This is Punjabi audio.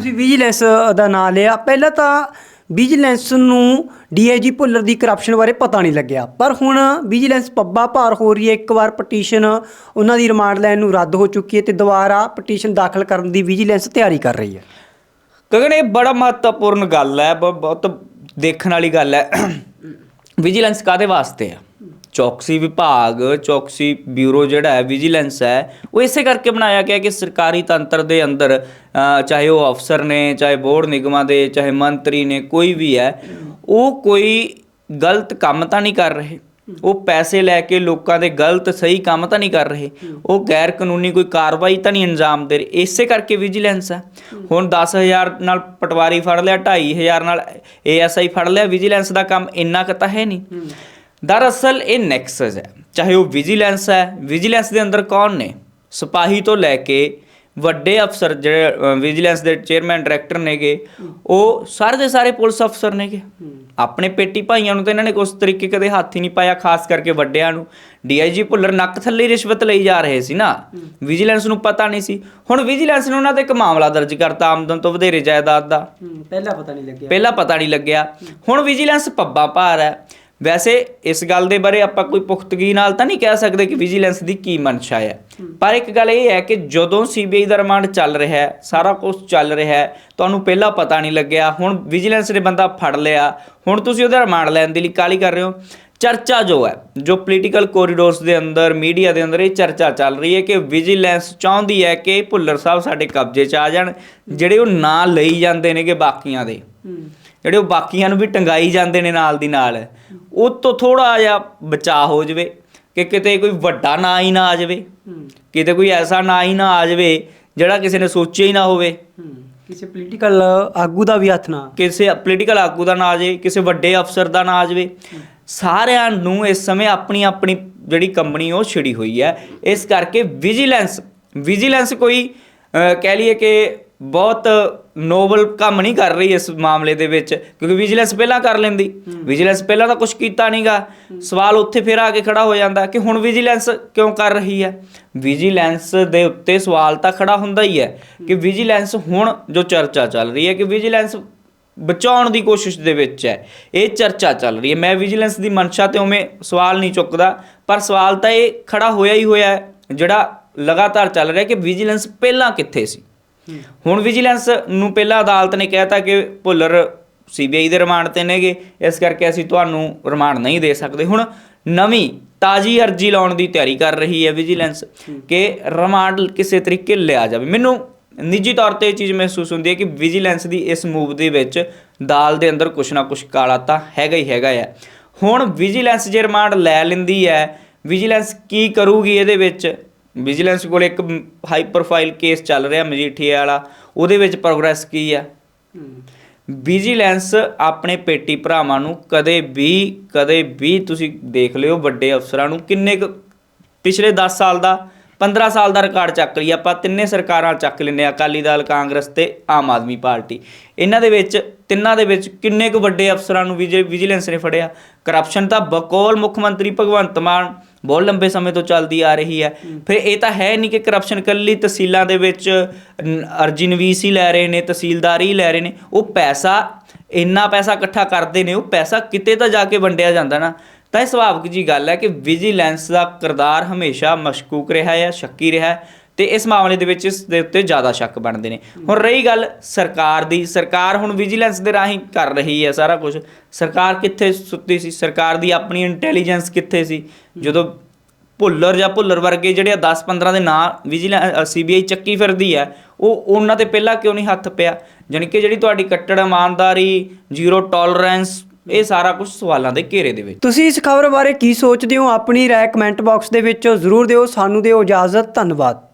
ਤੁਸੀਂ ਵਿਜੀਲੈਂਸ ਦਾ ਨਾਂ ਲਿਆ। ਪਹਿਲਾਂ ਤਾਂ ਵਿਜੀਲੈਂਸ ਨੂੰ ਡੀਆਈਜੀ ਭੁੱਲਰ ਦੀ ਕਰਪਸ਼ਨ ਬਾਰੇ ਪਤਾ ਨਹੀਂ ਲੱਗਿਆ। ਪਰ ਹੁਣ ਵਿਜੀਲੈਂਸ ਪੱਬਾ ਭਾਰ ਹੋ ਰਹੀ ਹੈ। ਇੱਕ ਵਾਰ ਪਟੀਸ਼ਨ ਉਹਨਾਂ ਦੀ ਰਿਮਾਂਡ ਲੈਣ ਨੂੰ ਰੱਦ ਹੋ ਚੁੱਕੀ ਹੈ ਤੇ ਦੁਬਾਰਾ ਪਟੀਸ਼ਨ ਦਾਖਲ ਕਰਨ ਦੀ ਵਿਜੀਲੈਂਸ ਤਿਆਰੀ ਕਰ ਰਹੀ ਹੈ। ਗਗਨ, ਇਹ ਬੜਾ ਮਹੱਤਵਪੂਰਨ ਗੱਲ ਹੈ। ਬ- ਬਹੁਤ ਦੇਖਣ ਵਾਲੀ ਗੱਲ ਹੈ। ਵਿਜੀਲੈਂਸ ਕਾਦੇ ਵਾਸਤੇ ਆ? ਚੌਕਸੀ ਵਿਭਾਗ, ਚੌਕਸੀ ਬਿਊਰੋ ਜਿਹੜਾ ਹੈ ਵਿਜੀਲੈਂਸ ਹੈ, ਉਹ ਇਸੇ ਕਰਕੇ ਬਣਾਇਆ ਗਿਆ ਕਿ ਸਰਕਾਰੀ ਤੰਤਰ ਦੇ ਅੰਦਰ ਚਾਹੇ ਉਹ ਅਫਸਰ ਨੇ, ਚਾਹੇ ਬੋਰਡ ਨਿਗਮਾਂ ਦੇ, ਚਾਹੇ ਮੰਤਰੀ ਨੇ, ਕੋਈ ਵੀ ਹੈ, ਉਹ ਕੋਈ ਗਲਤ ਕੰਮ ਤਾਂ ਨਹੀਂ ਕਰ ਰਹੇ। ਉਹ ਪੈਸੇ ਲੈ ਕੇ ਲੋਕਾਂ ਦੇ ਗਲਤ, ਸਹੀ ਕੰਮ ਤਾਂ ਨਹੀਂ ਕਰ ਰਹੇ। ਉਹ ਗੈਰ ਕਾਨੂੰਨੀ ਕੋਈ ਕਾਰਵਾਈ ਤਾਂ ਨਹੀਂ ਅੰਜਾਮ ਦੇ ਰਹੇ। ਇਸੇ ਕਰਕੇ ਵਿਜੀਲੈਂਸ ਹੈ। ਹੁਣ 10000 ਨਾਲ ਪਟਵਾਰੀ ਫੜ ਲਿਆ 2500 ਨਾਲ ਏਐਸਆਈ ਫੜ ਲਿਆ ਵਿਜੀਲੈਂਸ ਦਾ ਕੰਮ ਇੰਨਾ ਕੁ ਤਾਂ ਹੈ ਨਹੀਂ। ਦਰਅਸਲ ਇਹ ਨੈਕਸਸ ਹੈ। ਚਾਹੇ ਉਹ ਵਿਜੀਲੈਂਸ ਹੈ ਵਿਜੀਲੈਂਸ ਦੇ ਅੰਦਰ ਕੌਣ ਨੇ? ਸਿਪਾਹੀ ਤੋਂ ਲੈ ਕੇ ਵੱਡੇ ਅਫਸਰ ਜਿਹੜੇ ਵਿਜੀਲੈਂਸ ਦੇ ਚੇਅਰਮੈਨ ਡਾਇਰੈਕਟਰ ਨੇਗੇ ਉਹ ਸਾਰੇ ਦੇ ਸਾਰੇ ਪੁਲਿਸ ਅਫਸਰ ਨੇਗੇ। ਆਪਣੇ ਪੇਟੀ ਭਾਈਆਂ ਨੂੰ ਤਾਂ ਇਹਨਾਂ ਨੇ ਉਸ ਤਰੀਕੇ ਕਦੇ ਹੱਥ ਹੀ ਨਹੀਂ ਪਾਇਆ ਖਾਸ ਕਰਕੇ ਵੱਡਿਆਂ ਨੂੰ। ਡੀਆਈਜੀ ਭੁੱਲਰ ਨੱਕ ਥੱਲੇ ਰਿਸ਼ਵਤ ਲਈ ਜਾ ਰਹੇ ਸੀ ਨਾ। ਵਿਜੀਲੈਂਸ ਨੂੰ ਪਤਾ ਨਹੀਂ ਸੀ। ਹੁਣ ਵਿਜੀਲੈਂਸ ਨੇ ਉਹਨਾਂ ਤੇ ਇੱਕ ਮਾਮਲਾ ਦਰਜ ਕਰਤਾ ਆਮਦਨ ਤੋਂ ਵਧੇਰੇ ਜਾਇਦਾਦ ਦਾ। ਪਹਿਲਾਂ ਪਤਾ ਨਹੀਂ ਲੱਗਿਆ। ਪਹਿਲਾਂ ਪਤਾ ਨਹੀਂ ਲੱਗਿਆ। ਹੁਣ ਵਿਜੀਲੈਂਸ ਪੱਬਾਂ ਭਾਰ ਹੈ। ਵੈਸੇ ਇਸ ਗੱਲ ਦੇ ਬਾਰੇ ਆਪਾਂ ਕੋਈ ਪੁਖਤਗੀ ਨਾਲ ਤਾਂ ਨਹੀਂ ਕਹਿ ਸਕਦੇ ਕਿ ਵਿਜੀਲੈਂਸ ਦੀ ਕੀ ਮਨਸ਼ਾ ਹੈ। ਪਰ ਇੱਕ ਗੱਲ ਇਹ ਹੈ ਕਿ ਜਦੋਂ ਸੀਬੀਆਈ ਦਾ ਰਿਮਾਂਡ ਚੱਲ ਰਿਹਾ ਹੈ ਸਾਰਾ ਕੁਝ ਚੱਲ ਰਿਹਾ ਹੈ ਤੁਹਾਨੂੰ ਪਹਿਲਾਂ ਪਤਾ ਨਹੀਂ ਲੱਗਿਆ ਹੁਣ ਵਿਜੀਲੈਂਸ ਨੇ ਬੰਦਾ ਫੜ ਲਿਆ ਹੁਣ ਤੁਸੀਂ ਉਹਦਾ ਰਿਮਾਂਡ ਲੈਣ ਦੇ ਲਈ ਕਾਲੀ ਕਰ ਰਹੇ ਹੋ? ਚਰਚਾ ਜੋ ਹੈ ਜੋ ਪੋਲੀਟੀਕਲ ਕੋਰੀਡੋਰਸ ਦੇ ਅੰਦਰ ਮੀਡੀਆ ਦੇ ਅੰਦਰ ਇਹ ਚਰਚਾ ਚੱਲ ਰਹੀ ਹੈ ਕਿ ਵਿਜੀਲੈਂਸ ਚਾਹੁੰਦੀ ਹੈ ਕਿ ਭੁੱਲਰ ਸਾਹਿਬ ਸਾਡੇ ਕਬਜ਼ੇ 'ਚ ਆ ਜਾਣ ਜਿਹੜੇ ਉਹ ਨਾਂ ਲਈ ਜਾਂਦੇ ਨੇਗੇ ਬਾਕੀਆਂ ਦੇ। ਜਿਹੜੇ ਉਹ ਬਾਕੀਆਂ ਨੂੰ ਵੀ ਟੰਗਾਈ ਜਾਂਦੇ ਨੇ ਨਾਲ ਦੀ ਨਾਲ ਉਹ ਤੋਂ ਥੋੜਾ ਜਿਹਾ ਬਚਾਅ ਹੋ ਜਾਵੇ ਕਿ ਕਿਤੇ ਕੋਈ ਵੱਡਾ ਨਾਂ ਹੀ ਨਾ ਆ ਜਾਵੇ ਕਿਤੇ ਕੋਈ ਐਸਾ ਨਾਂ ਹੀ ਨਾ ਆ ਜਾਵੇ ਜਿਹੜਾ ਕਿਸੇ ਨੇ ਸੋਚਿਆ ਹੀ ਨਾ ਹੋਵੇ। ਕਿਸੇ ਪੋਲੀਟੀਕਲ ਆਗੂ ਦਾ ਵੀ ਹੱਥ ਨਾ। ਕਿਸੇ ਪੋਲੀਟੀਕਲ ਆਗੂ ਦਾ ਨਾਂ ਆ ਜਾਵੇ ਕਿਸੇ ਵੱਡੇ ਅਫਸਰ ਦਾ ਨਾਂ ਆ ਜਾਵੇ। ਸਾਰਿਆਂ ਨੂੰ ਇਸ ਸਮੇਂ ਆਪਣੀ ਆਪਣੀ ਜਿਹੜੀ ਕੰਪਨੀ ਉਹ ਛਿੜੀ ਹੋਈ ਹੈ। ਇਸ ਕਰਕੇ ਵਿਜੀਲੈਂਸ ਵਿਜੀਲੈਂਸ ਕੋਈ ਕਹਿ ਲਈਏ ਕਿ ਬਹੁਤ ਨੋਬਲ ਕੰਮ ਨਹੀਂ ਕਰ ਰਹੀ ਇਸ ਮਾਮਲੇ ਦੇ ਵਿੱਚ ਕਿਉਂਕਿ ਵਿਜੀਲੈਂਸ ਪਹਿਲਾਂ ਕਰ ਲੈਂਦੀ। ਵਿਜੀਲੈਂਸ ਪਹਿਲਾਂ ਤਾਂ ਕੁਝ ਕੀਤਾ ਨਹੀਂਗਾ ਸਵਾਲ ਉੱਥੇ ਫਿਰ ਆ ਕੇ ਖੜਾ ਹੋ ਜਾਂਦਾ ਕਿ ਹੁਣ ਵਿਜੀਲੈਂਸ ਕਿਉਂ ਕਰ ਰਹੀ ਹੈ? ਵਿਜੀਲੈਂਸ ਦੇ ਉੱਤੇ ਸਵਾਲ ਤਾਂ ਖੜਾ ਹੁੰਦਾ ਹੀ ਹੈ। ਕਿ ਵਿਜੀਲੈਂਸ ਹੁਣ ਜੋ ਚਰਚਾ ਚੱਲ ਰਹੀ ਹੈ ਕਿ ਵਿਜੀਲੈਂਸ ਬਚਾਉਣ ਦੀ ਕੋਸ਼ਿਸ਼ ਦੇ ਵਿੱਚ ਹੈ। ਇਹ ਚਰਚਾ ਚੱਲ ਰਹੀ ਹੈ। ਮੈਂ ਵਿਜੀਲੈਂਸ ਦੀ ਮਨਸ਼ਾ ਤੇ ਉਵੇਂ ਸਵਾਲ ਨਹੀਂ ਚੁੱਕਦਾ ਪਰ ਸਵਾਲ ਤਾਂ ਇਹ ਖੜਾ ਹੋਇਆ ਹੀ ਹੋਇਆ ਹੈ ਜਿਹੜਾ ਲਗਾਤਾਰ ਚੱਲ ਰਿਹਾ ਕਿ ਵਿਜੀਲੈਂਸ ਪਹਿਲਾਂ ਕਿੱਥੇ ਸੀ? ਹੁਣ ਵਿਜੀਲੈਂਸ ਨੂੰ ਪਹਿਲਾਂ ਅਦਾਲਤ ਨੇ ਕਹਿਤਾ ਕਿ ਭੁੱਲਰ ਸੀਬੀਆਈ ਦੇ ਰਿਮਾਂਡ ਤੇ ਨੇਗੇ, ਇਸ ਕਰਕੇ ਅਸੀਂ ਤੁਹਾਨੂੰ ਰਿਮਾਂਡ ਨਹੀਂ ਦੇ ਸਕਦੇ। ਹੁਣ ਨਵੀਂ ਤਾਜੀ ਅਰਜੀ ਲਾਉਣ ਦੀ ਤਿਆਰੀ ਕਰ ਰਹੀ ਹੈ ਵਿਜੀਲੈਂਸ ਕਿ ਰਿਮਾਂਡ ਕਿਸੇ ਤਰੀਕੇ ਲਿਆ ਜਾਵੇ। ਮੈਨੂੰ ਨਿੱਜੀ ਤੌਰ ਤੇ ਇਹ ਚੀਜ਼ ਮਹਿਸੂਸ ਹੁੰਦੀ ਹੈ ਕਿ ਵਿਜੀਲੈਂਸ ਦੀ ਇਸ ਮੂਵ ਦੇ ਵਿੱਚ ਦਾਲ ਦੇ ਅੰਦਰ ਕੁਛ ਨਾ ਕੁਛ ਕਾਲਾ ਤਾਂ ਹੈਗਾ ਹੀ ਹੈਗਾ ਹੈ ਹੁਣ ਵਿਜੀਲੈਂਸ ਜੇ ਰਿਮਾਂਡ ਲੈ ਲੈਂਦੀ ਹੈ ਵਿਜੀਲੈਂਸ ਕੀ ਕਰੂਗੀ ਇਹਦੇ ਵਿੱਚ? ਵਿਜੀਲੈਂਸ ਕੋਲ ਇੱਕ ਹਾਈ ਪ੍ਰੋਫਾਈਲ ਕੇਸ ਚੱਲ ਰਿਹਾ ਮਜੀਠੀਏ ਵਾਲਾ, ਉਹਦੇ ਵਿੱਚ ਪ੍ਰੋਗਰੈਸ ਕੀ ਆ? ਵਿਜੀਲੈਂਸ ਆਪਣੇ ਪੇਟੀ ਭਰਾਵਾਂ ਨੂੰ ਕਦੇ ਵੀ ਕਦੇ ਵੀ ਤੁਸੀਂ ਦੇਖ ਲਿਓ ਵੱਡੇ ਅਫਸਰਾਂ ਨੂੰ, ਕਿੰਨੇ ਕੁ ਪਿਛਲੇ 10 ਸਾਲ ਦਾ 15 ਸਾਲ ਦਾ ਰਿਕਾਰਡ ਚੱਕ ਲਈ, ਆਪਾਂ ਤਿੰਨੇ ਸਰਕਾਰਾਂ ਚੱਕ ਲੈਂਦੇ ਆ ਅਕਾਲੀ ਦਲ, ਕਾਂਗਰਸ ਤੇ ਆਮ ਆਦਮੀ ਪਾਰਟੀ। ਇਹਨਾਂ ਦੇ ਵਿੱਚ, ਤਿੰਨਾਂ ਦੇ ਵਿੱਚ ਕਿੰਨੇ ਕੁ ਵੱਡੇ ਅਫਸਰਾਂ ਨੂੰ ਵਿਜੇ ਵਿਜੀਲੈਂਸ ਨੇ ਫੜਿਆ? ਕਰਪਸ਼ਨ ਤਾਂ ਬਕੌਲ ਮੁੱਖ ਮੰਤਰੀ ਭਗਵੰਤ ਮਾਨ ਬਹੁਤ ਲੰਬੇ ਸਮੇਂ ਤੋਂ ਚੱਲਦੀ ਆ ਰਹੀ ਹੈ। ਫਿਰ ਇਹ ਤਾਂ ਹੈ ਨਹੀਂ ਕਿ ਕਰਪਸ਼ਨ ਕੱਲੀ ਤਹਿਸੀਲਾਂ ਦੇ ਵਿੱਚ ਨ- ਅਰਜੀ ਨਵੀਸ ਹੀ ਲੈ ਰਹੇ ਨੇ ਤਹਿਸੀਲਦਾਰ ਹੀ ਲੈ ਰਹੇ ਨੇ। ਉਹ ਪੈਸਾ ਇੰਨਾ ਪੈਸਾ ਇਕੱਠਾ ਕਰਦੇ ਨੇ ਉਹ ਪੈਸਾ ਕਿਤੇ ਤਾਂ ਜਾ ਕੇ ਵੰਡਿਆ ਜਾਂਦਾ ਨਾ। ਤਾਂ ਇਹ ਸੁਭਾਵਿਕ ਜੀ ਗੱਲ ਹੈ ਕਿ ਵਿਜੀਲੈਂਸ ਦਾ ਕਿਰਦਾਰ ਹਮੇਸ਼ਾ ਮਸ਼ਕੂਕ ਰਿਹਾ ਹੈ ਸ਼ੱਕੀ ਰਿਹਾ ਹੈ। ਤੇ ਇਸ ਮਾਮਲੇ ਦੇ ਵਿੱਚ ਇਸ ਦੇ ਉੱਤੇ ਜ਼ਿਆਦਾ ਸ਼ੱਕ ਬਣਦੇ ਨੇ। ਹੁਣ ਰਹੀ ਗੱਲ ਸਰਕਾਰ ਦੀ ਸਰਕਾਰ ਹੁਣ ਵਿਜੀਲੈਂਸ ਦੇ ਰਾਹੀਂ ਕਰ ਰਹੀ ਹੈ ਸਾਰਾ ਕੁਝ ਸਰਕਾਰ ਕਿੱਥੇ ਸੁੱਤੀ ਸੀ? ਸਰਕਾਰ ਦੀ ਆਪਣੀ ਇੰਟੈਲੀਜੈਂਸ ਕਿੱਥੇ ਸੀ? ਜਦੋਂ ਭੁੱਲਰ ਜਾਂ ਭੁੱਲਰ ਵਰਗੇ ਜਿਹੜੇ 10-15 ਦੇ ਨਾਂ ਵਿਜੀਲੈਂਸ ਸੀਬੀਆਈ ਚੱਕੀ ਫਿਰਦੀ ਹੈ ਉਹ ਉਹਨਾਂ ਤੇ ਪਹਿਲਾਂ ਕਿਉਂ ਨਹੀਂ ਹੱਥ ਪਿਆ? ਜਾਣੀ ਕਿ ਜਿਹੜੀ ਤੁਹਾਡੀ ਕੱਟੜ ਇਮਾਨਦਾਰੀ ਜ਼ੀਰੋ ਟੋਲਰੈਂਸ ਇਹ ਸਾਰਾ ਕੁਝ ਸਵਾਲਾਂ ਦੇ ਘੇਰੇ ਦੇ ਵਿੱਚ। ਤੁਸੀਂ ਇਸ ਖਬਰ ਬਾਰੇ ਕੀ ਸੋਚਦੇ ਹੋ? ਆਪਣੀ ਰਾਏ ਕਮੈਂਟ ਬਾਕਸ ਦੇ ਵਿੱਚ ਜ਼ਰੂਰ ਦਿਓ। ਸਾਨੂੰ ਦਿਓ ਇਜਾਜ਼ਤ। ਧੰਨਵਾਦ।